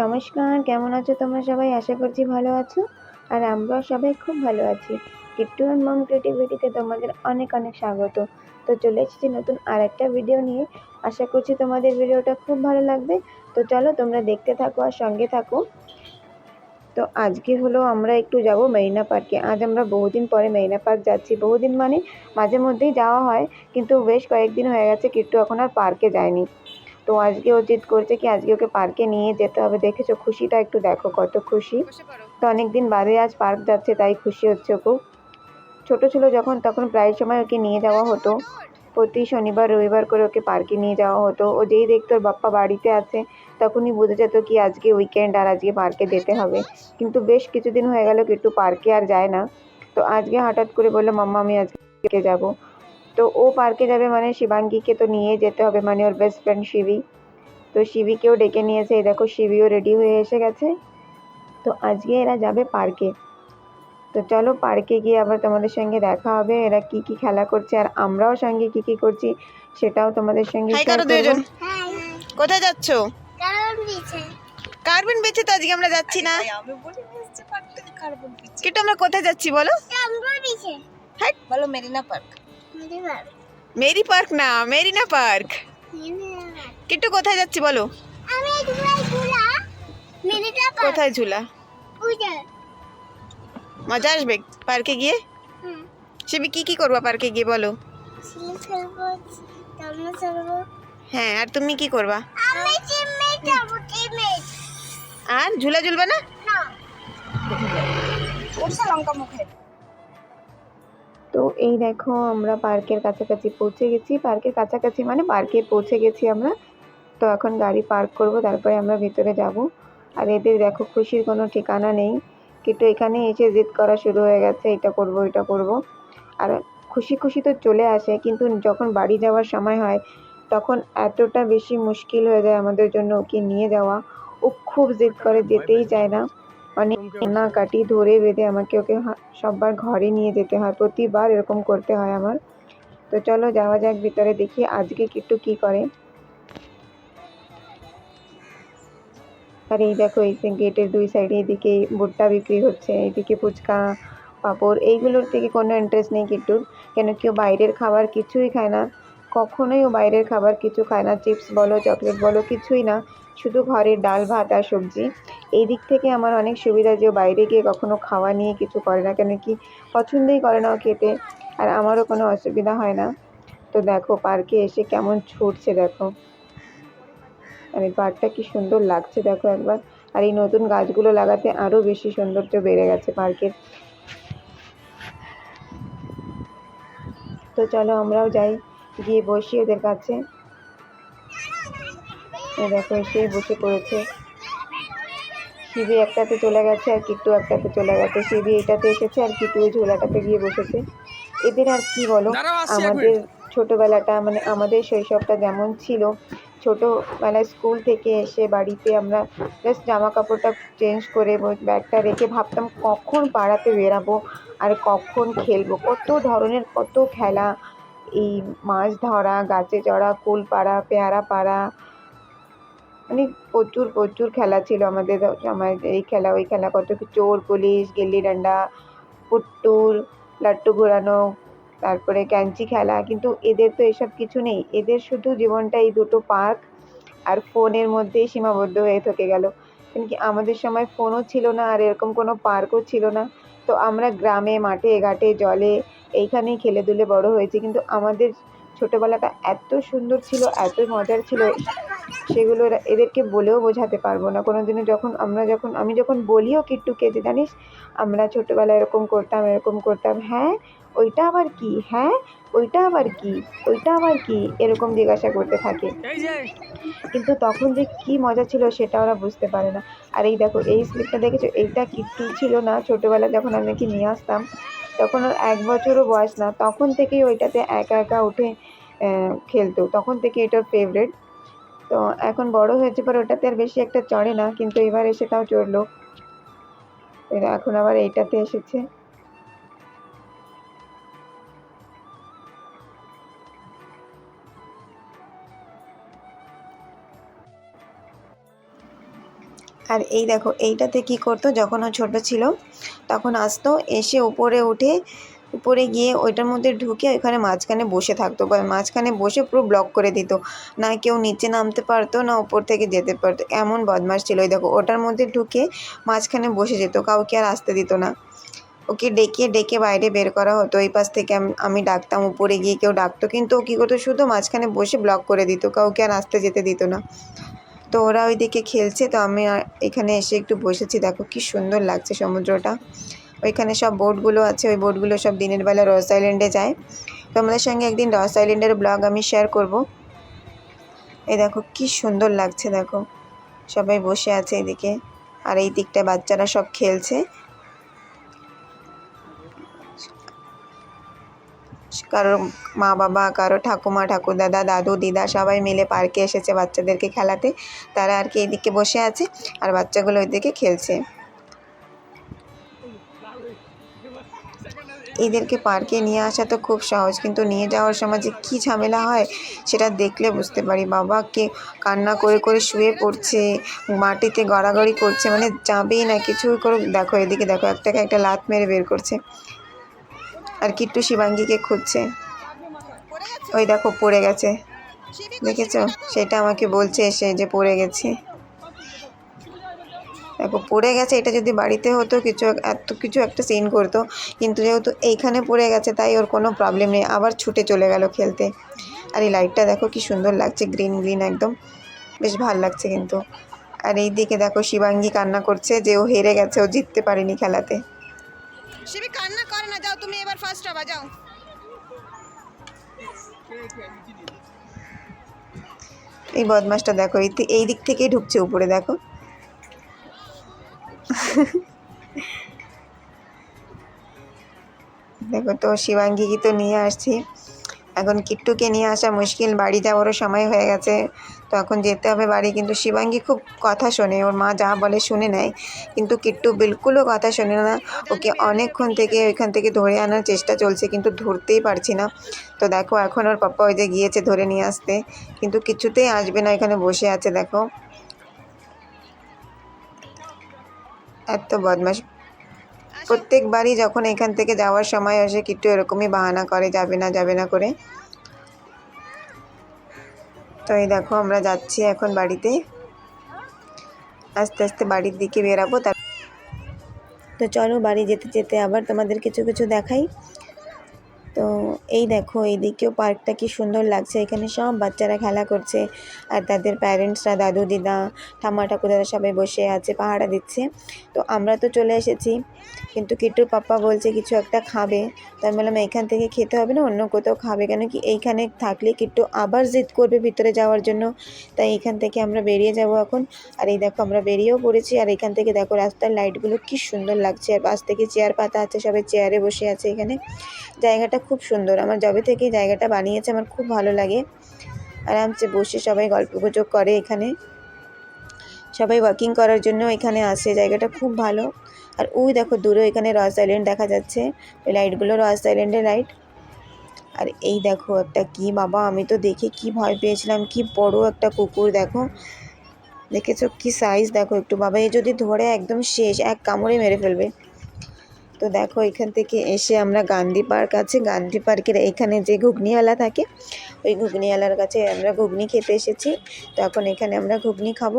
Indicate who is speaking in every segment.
Speaker 1: নমস্কার, কেমন আছো তোমরা সবাই? আশা করছি ভালো আছো। আর আমরাও সবাই খুব ভালো আছি। কিট্টু অ্যান্ড মম ক্রিয়েটিভিটিতে তোমাদের অনেক অনেক স্বাগত। তো চলে এসেছি নতুন আর একটা ভিডিও নিয়ে। আশা করছি তোমাদের ভিডিওটা খুব ভালো লাগবে। তো চলো তোমরা দেখতে থাকো আর সঙ্গে থাকো। তো আজকে হলো আমরা একটু যাব মেরিনা পার্কে। আজ আমরা বহুদিন পরে মেরিনা পার্ক যাচ্ছি। বহুদিন মানে মাঝে মধ্যেই যাওয়া হয়, কিন্তু বেশ কয়েকদিন হয়ে গেছে কিট্টু এখন আর পার্কে যায়নি। তো আজকে ও জিদ করছে কি আজকে ওকে পার্কে নিয়ে যেতে হবে। দেখেছ খুশিটা একটু দেখো কত খুশি। তো অনেক দিন বাদে আজ পার্ক যাচ্ছে তাই খুশি হচ্ছে খুব। ছোটো ছিল যখন তখন প্রায় সময় ওকে নিয়ে যাওয়া হতো। প্রতি শনিবার রবিবার করে ওকে পার্কে নিয়ে যাওয়া হতো। ও যেই দেখতো ওর বাপ্পা বাড়িতে আছে তখনই বুঝে যেত কি আজকে উইকেন্ড আর আজকে পার্কে যেতে হবে। কিন্তু বেশ কিছুদিন হয়ে গেল কিট্টু পার্কে আর যায় না। তো আজকে হঠাৎ করে বলল মাম্মা আমি আজকে যাব। তো ও পার্কে যাবে মানে শিবাঙ্গীকে তো নিয়ে যেতে হবে মানে ওর বেস্ট ফ্রেন্ড শিবি। তো শিবিকেও ডেকে নিয়েছে এই দেখো শিবিও রেডি হয়ে এসে গেছে। তো আজকে এরা যাবে পার্কে। তো চলো পার্কে গিয়ে আবার তোমাদের সঙ্গে দেখা হবে এরা কি কি খেলা করছে আর আমরাও সঙ্গে কি কি করছি সেটাও তোমাদের সঙ্গে
Speaker 2: কোথায় যাচ্ছ? কার্বন বেঁচে তো আজকে আমরা যাচ্ছি না। কিন্তু আমরা কোথায় যাচ্ছি বলো?
Speaker 3: কামড়
Speaker 4: বলো মেরিনা পার্ক
Speaker 2: মেরি পার্ক না মেরিনা পার্ক। কিন্তু কোথায় যাচ্ছি বলো? কোথায় ঝুলা? মজা আসবে পার্কে গিয়ে?
Speaker 3: হুম।
Speaker 2: সেবি কি কি করবা পার্কে গিয়ে বলো? হ্যাঁ আর তুমি কি করবা? আর ঝুলা ঝুলবা না?
Speaker 3: না।
Speaker 4: লঙ্কা মুখে।
Speaker 1: তো এই দেখো আমরা পার্কের কাছাকাছি পৌঁছে গেছি। পার্কের কাছাকাছি মানে পার্কে পৌঁছে গেছি আমরা। তো এখন গাড়ি পার্ক করব, তারপরে আমরা ভিতরে যাব। আর এদের দেখো খুশির কোনো ঠিকানা নেই। কিন্তু এখানে এসে জিদ করা শুরু হয়ে গেছে, এটা করব এটা করব। আর খুশি খুশি তো চলে আসে, কিন্তু যখন বাড়ি যাওয়ার সময় হয়, তখন এতটা বেশি মুশকিল হয়ে যায় আমাদের জন্য ওকে নিয়ে যাওয়া। ও খুব জিদ করে, যেতেই চায় না। অনেক কাটি ধরে বেঁধে আমাকে ওকে সববার ঘরে নিয়ে যেতে হয়। প্রতিবার এরকম করতে হয় আমার। তো চলো যাওয়া যাক ভিতরে দেখি আজকে কিট্টু কি করে। আর এই দেখো এই গেটের দুই সাইডে এদিকে ভুট্টা বিক্রি হচ্ছে এদিকে ফুচকা পাঁপড় এইগুলোর থেকে কোনো ইন্টারেস্ট নেই কিট্টুর। কেন কেউ বাইরের খাবার কিছুই খায় না। কখনোই ও বাইরের খাবার কিছু খায় না। চিপস বলো চকলেট বলো কিছুই না। শুধু ঘরের ডাল, ভাত আর সবজি। এই দিক থেকে আমার অনেক সুবিধা যে বাইরে গিয়ে কখনো খাওয়া নিয়ে কিছু করে না, কেন কি পছন্দই করে না খেতে। আর আমারও কোনো অসুবিধা হয় না। তো দেখো, পার্কে এসে কেমন ছুটছে, দেখো। আর এই পার্কটা কি সুন্দর লাগছে, দেখো একবার। আর এই নতুন গাছগুলো লাগাতে আরও বেশি সৌন্দর্য বেড়ে গেছে পার্কের। তো চলো আমরাও যাই, গিয়ে বসি ওদের কাছে। এই দেখো এসে বসে পড়েছে। শিবি একটাতে চলে গেছে আর কিট্টু একটাতে চলে গেছে। শিবি এইটাতে এসেছে আর কিট্টু ওই ঝোলাটাতে গিয়ে বসেছে। এদের আর কি বলো? আমাদের ছোটবেলাটা মানে আমাদের শৈশবটা যেমন ছিল ছোটোবেলায় স্কুল থেকে এসে বাড়িতে আমরা জাস্ট জামা কাপড়টা চেঞ্জ করে ব্যাগটা রেখে ভাবতাম কখন পাড়াতে বেরাবো আর কখন খেলব। কত ধরনের কত খেলা। এই মাছ ধরা গাছে চড়া কুল পাড়া পেয়ারা পাড়া মানে প্রচুর প্রচুর খেলা ছিল আমাদের সময় এই খেলা, ওই খেলা কত চোর, পুলিশ, গিল্লি, ডান্ডা, পুট্টুর, লাট্টু ঘোরানো, তারপরে ক্যাঞ্চি খেলা, কিন্তু এদের তো এসব কিছু নেই। এদের শুধু জীবনটা এই দুটো পার্ক আর ফোনের মধ্যেই সীমাবদ্ধ হয়ে থেকে গেল। কি আমাদের সময় ফোনও ছিল না আর এরকম কোনো পার্কও ছিল না। তো আমরা গ্রামে, মাঠে, ঘাটে, জলে এইখানেই খেলে দুলে বড় হয়েছি। কিন্তু আমাদের ছোটোবেলাটা এত সুন্দর ছিল, এত মজার ছিল। সেগুলো এদেরকে বলেও বোঝাতে পারব না। কোনো দিনও যখন আমরা যখন আমি যখন বলিও কিট্টুকে যে জানিস? আমরা ছোটোবেলায় এরকম করতাম এরকম করতাম। হ্যাঁ ওইটা আবার কি? হ্যাঁ ওইটা আবার কি? ওইটা আবার কি? এরকম জিজ্ঞাসা করতে থাকে। কিন্তু তখন যে কি মজা ছিল সেটা ওরা বুঝতে পারে না। আর এই দেখো এই স্লিপটা দেখেছ? এইটা কিট্টু ছিল না। ছোটোবেলা যখন আমি কি নিয়ে আসতাম তখন ওর এক বছরও বয়স না। তখন থেকেই ওইটাতে একা একা উঠে খেলতো। তখন থেকে এটার ফেভারিট তো এখন বড় হয়েছে, পর ওটাতে আর বেশি একটা চড়ে না, কিন্তু এবার এসে তাও চড়লো। এখন আবার এইটাতে এসেছে। আর এই দেখো, এইটাতে কি করতো, যখন ও ছোট ছিল, তখন আসতো, এসে উপরে উঠে উপরে গিয়ে ওইটার মধ্যে ঢুকে ওইখানে মাঝখানে বসে থাকতো। বা মাঝখানে বসে পুরো ব্লক করে দিত। না কেউ নিচে নামতে পারতো, না উপর থেকে যেতে পারতো। এমন বদমাশ ছিল। ওই দেখো, ওটার মধ্যে ঢুকে মাঝখানে বসে যেত। কাউকে আর আসতে দিত না। ওকে ডেকে ডেকে বাইরে বের করা হতো। এই পাশ থেকে আমি ডাকতাম। উপরে গিয়ে কেউ ডাকতো। কিন্তু ও কী করতো? শুধু মাঝখানে বসে ব্লক করে দিত। কাউকে আর আসতে যেতে দিত না। তো ওরা ওইদিকে খেলছে। তো আমি এখানে এসে একটু বসেছি। দেখো কি সুন্দর লাগছে সমুদ্রটা। ওইখানে সব বোটগুলো আছে, ওই বোটগুলো সব দিনের বেলা রস আইল্যান্ডে যায়। তোমাদের সঙ্গে একদিন রস আইল্যান্ডের ব্লগ আমি শেয়ার করব। এই দেখো, কি সুন্দর লাগছে দেখো। সবাই বসে আছে এদিকে, আর এই দিকটা বাচ্চারা সব খেলছে। কারোর মা বাবা, কারও ঠাকুমা ঠাকুরদাদা দাদু, দিদা সবাই মিলে পার্কে এসেছে বাচ্চাদেরকে খেলাতে। তারা আর কি এদিকে বসে আছে, আর বাচ্চাগুলো ওইদিকে খেলছে। এদেরকে পার্কে নিয়ে আসা তো খুব সহজ, কিন্তু নিয়ে যাওয়ার সময় যে কী ঝামেলা হয় সেটা দেখলে বুঝতে পারি। বাবাকে কান্না করে করে শুয়ে পড়ছে, মাটিতে গড়াগড়ি করছে মানে যাবেই না, কিছুই করে দেখো এদিকে দেখো একটাকে একটা লাত মেরে বের করছে। আর কিট্টু শিবাঙ্গীকে খুঁজছে। ওই দেখো পড়ে গেছে। দেখেছ? সেটা আমাকে বলছে এসে যে পড়ে গেছে। দেখো পড়ে গেছে এটা যদি বাড়িতে হতো কিছু এত কিছু একটা সিন করতো কিন্তু যেহেতু এইখানে পড়ে গেছে তাই ওর কোনো প্রবলেম নেই আবার ছুটে চলে গেল খেলতে। আর এই লাইটটা দেখো কি সুন্দর লাগছে গ্রিন গ্রিন একদম। বেশ ভালো লাগছে কিন্তু। আর এই দিকে দেখো শিবাঙ্গী কান্না করছে যে ও হেরে গেছে ও জিততে পারেনি খেলাতে।
Speaker 2: শিবি কান্না করে না যাও তুমি এবার ফার্স্ট হবা যাও।
Speaker 1: এই বদমাসটা দেখো এই এই দিক থেকেই ঢুকছে উপরে দেখো। দেখো তো, শিবাঙ্গীকে তো নিয়ে আসছি। এখন কিট্টুকে নিয়ে আসা মুশকিল বাড়ি যাওয়ারও সময় হয়ে গেছে। তো এখন যেতে হবে বাড়ি, কিন্তু শিবাঙ্গী খুব কথা শোনে, ওর মা যা বলে শুনে নেয়। কিন্তু কিট্টু বিলকুলও কথা শোনে না। ওকে অনেকক্ষণ থেকে ওইখান থেকে ধরে আনার চেষ্টা চলছে, কিন্তু ধরতেই পারছি না। তো দেখো, এখন ওর পাপ্পা ওই যে গিয়েছে ধরে নিয়ে আসতে। কিন্তু কিছুতেই আসবে না এখানে বসে আছে, দেখো। এত বদমাস প্রত্যেকবারই যখন এখান থেকে যাওয়ার সময় আসে, কিট্টু এরকমই বাহানা করে, যাবে না যাবে না করে। তো এই দেখো, আমরা যাচ্ছি এখন বাড়িতে। আস্তে আস্তে বাড়ির দিকে বেরাবো, তার তো চলো বাড়ি যেতে যেতে আবার তোমাদের কিছু কিছু দেখাই। তো এই দেখো, এইদিকেও পার্কটা কি সুন্দর লাগছে। এখানে সব বাচ্চারা খেলা করছে। আর তাদের প্যারেন্টসরা দাদু দিদা ঠাম্মা ঠাকুরদারা সবাই বসে আছে, পাহারা দিচ্ছে। তো আমরা তো চলে এসেছি, কিন্তু কিট্টুর পাপ্পা বলছে কিছু একটা খাবে। আমি বললাম এইখান থেকে খেতে হবে না, অন্য কোথাও খাবে? কেন কি এইখানে থাকলে কিট্টু আবার জিদ করবে ভিতরে যাওয়ার জন্য। তাই এখান থেকে আমরা বেরিয়ে যাব এখন। আর এই দেখো, আমরা বেরিয়েও পড়েছি। আর এখান থেকে দেখো, রাস্তার লাইটগুলো কি সুন্দর লাগছে। আর পাশ থেকে চেয়ার পাতা আছে, সবাই চেয়ারে বসে আছে এখানে। জায়গাটা খুব সুন্দর। আমার যবে থেকে জায়গাটা বানিয়েছে, আমার খুব ভালো লাগে। আরামসে বসে সবাই গল্প গুজব করে এখানে। সবাই ওয়াকিং করার জন্য এখানে আসে, জায়গাটা খুব ভালো। আর ওই দেখো, দূরে এখানে রস আইল্যান্ড দেখা যাচ্ছে। ওই লাইটগুলো রস আইল্যান্ডের লাইট আর এই দেখো একটা কি, বাবা, আমি তো দেখে কি ভয় পেয়েছিলাম, কি বড় একটা কুকুর, দেখো। দেখেছ কি সাইজ দেখো একটু। বাবা, এ যদি ধরে একদম শেষ, এক কামড়ে মেরে ফেলবে। তো দেখো এখান থেকে এসে আমরা গান্ধী পার্ক আছে। গান্ধী পার্কের এখানে যে ঘুগনিওয়ালা থাকে ওই ঘুগনিওয়ালার কাছে আমরা ঘুগনি খেতে এসেছি। তো এখন এখানে আমরা ঘুগনি খাব।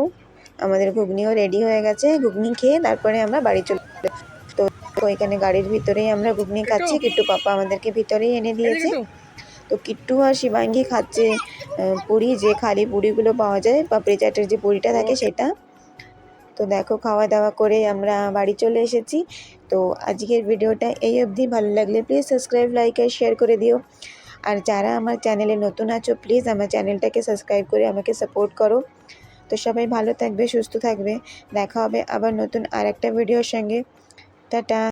Speaker 1: আমাদের ঘুগনিও রেডি হয়ে গেছে। ঘুগনি খেয়ে তারপরে আমরা বাড়ি চলে তো তো এখানে গাড়ির ভিতরেই আমরা ঘুগনি খাচ্ছি। কিট্টু পাপা আমাদেরকে ভিতরেই এনে দিয়েছে। তো কিট্টু আর শিবাঙ্গি খাচ্ছে পুরি। যে খালি পুরিগুলো পাওয়া যায় পাপড়ি চাটের যে পুরিটা থাকে সেটা। তো দেখো খাওয়া দাওয়া করে আমরা বাড়ি চলে এসেছি। তো আজকের ভিডিওটা এই অবধি। ভালো লাগলে প্লিজ সাবস্ক্রাইব লাইক আর শেয়ার করে দিও। আর যারা আমার চ্যানেলে নতুন আছো প্লিজ আমার চ্যানেলটাকে সাবস্ক্রাইব করে আমাকে সাপোর্ট করো। তো সবাই ভালো থাকবে, সুস্থ থাকবে। দেখা হবে আবার নতুন আর একটা ভিডিওর সঙ্গে। টাটা।